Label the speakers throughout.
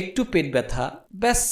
Speaker 1: একটু পেট ব্যথা, ব্যাস,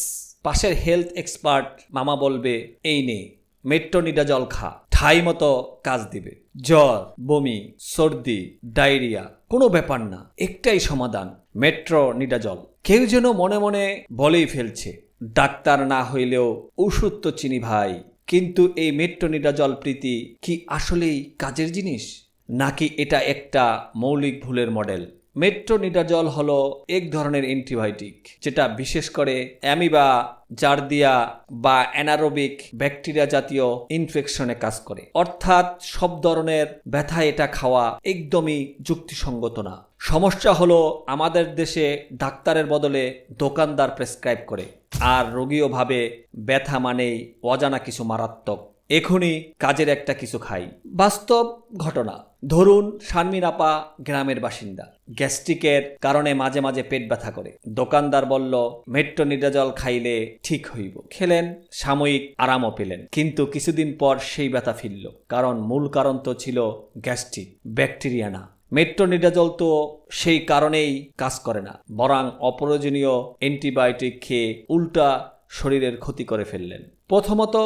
Speaker 1: পাশের হেলথ এক্সপার্ট মামা বলবে, এই নে, মেট্রোনিডা জল খা, ঠাই মতো কাজ দিবে। জ্বর, বমি, সর্দি, ডায়রিয়া, কোনো ব্যাপার না, একটাই সমাধান মেট্রো নিডাজল কেউ যেন মনে মনে বলেই ফেলছে, ডাক্তার না হইলেও ওষুধ তো চিনি ভাই, কিন্তু এই মেট্রোনিডাজল প্রীতি কি আসলেই কাজের জিনিস? নাকি এটা একটা মৌলিক ভুলের মডেল মেট্রোনিডাজল হলো এক ধরনের অ্যান্টিবায়োটিক, যেটা বিশেষ করে অ্যামিবা, জার্দিয়া বা অ্যানারোবিক ব্যাকটেরিয়া জাতীয় ইনফেকশনে কাজ করে। অর্থাৎ সব ধরনের ব্যথা এটা খাওয়া একদমই যুক্তিসঙ্গত না। সমস্যা হলো আমাদের দেশে ডাক্তারের বদলে দোকানদার প্রেসক্রাইব করে, আর রোগীও ভাবে ব্যথা মানেই অজানা কিছু মারাত্মক। এখনই কাজের একটা কিছু খাই। বাস্তব ঘটনা। ধরুন শারমিন আপা গ্রামের বাসিন্দা। গ্যাস্ট্রিকের কারণে মাঝে মাঝে পেট ব্যথা করে। দোকানদার বলল মেট্রোনিডাজল খাইলে ঠিক হইব। খেলেন, সাময়িক আরামও পেলেন। কিন্তু কিছুদিন পর সেই ব্যথা ফিরল। কারণ মূল কারণ তো ছিল গ্যাস্ট্রিক, ব্যাকটেরিয়া না। মেট্রোনিডাজল তো সেই কারণেই কাজ করে না, বরং অপ্রয়োজনীয় অ্যান্টিবায়োটিক খেয়ে উল্টা শরীরের ক্ষতি করে ফেললেন। প্রথমত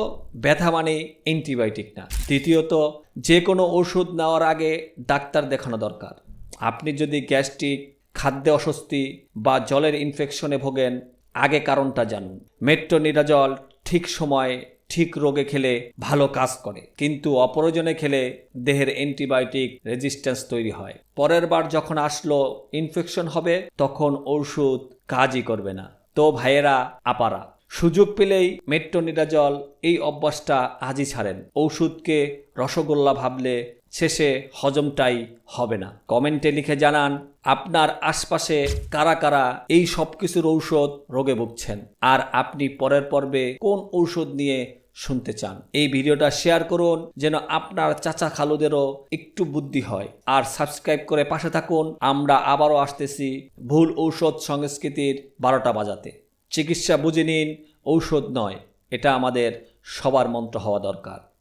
Speaker 1: ব্যথা মানে অ্যান্টিবায়োটিক না। দ্বিতীয়ত যে কোনো ওষুধ নেওয়ার আগে ডাক্তার দেখানো দরকার। আপনি যদি গ্যাস্ট্রিক, খাদ্যে অস্বস্তি বা জলের ইনফেকশনে ভোগেন, আগে কারণটা জানুন। মেট্রোনিডাজল ঠিক সময়ে ঠিক রোগে খেলে ভালো কাজ করে, কিন্তু অপ্রয়োজনে খেলে দেহের অ্যান্টিবায়োটিক রেজিস্ট্যান্স তৈরি হয়। পরের বার যখন আসলো ইনফেকশন হবে, তখন ওষুধ কাজই করবে না। তো ভাইয়েরা, আপারা সুযোগ পেলেই মেট্রোনিডাজল এই অভ্যাসটা আজই ছাড়েন। ঔষধকে রসগোল্লা ভাবলে শেষে হজমটাই হবে না। কমেন্টে লিখে জানান, আপনার আশপাশে কারা কারা এই সব কিছুর ঔষধ রোগে ভুগছেন? আর আপনি পরের পর্বে কোন ঔষধ নিয়ে শুনতে চান? এই ভিডিওটা শেয়ার করুন যেন আপনার চাচা খালুদেরও একটু বুদ্ধি হয়। আর সাবস্ক্রাইব করে পাশে থাকুন। আমরা আবারও আসতেছি ভুল ঔষধ সংস্কৃতির বারোটা বাজাতে। চিকিৎসা বুঝে নিন ঔষধ নয় এটা আমাদের সবার মন্ত্র হওয়া দরকার।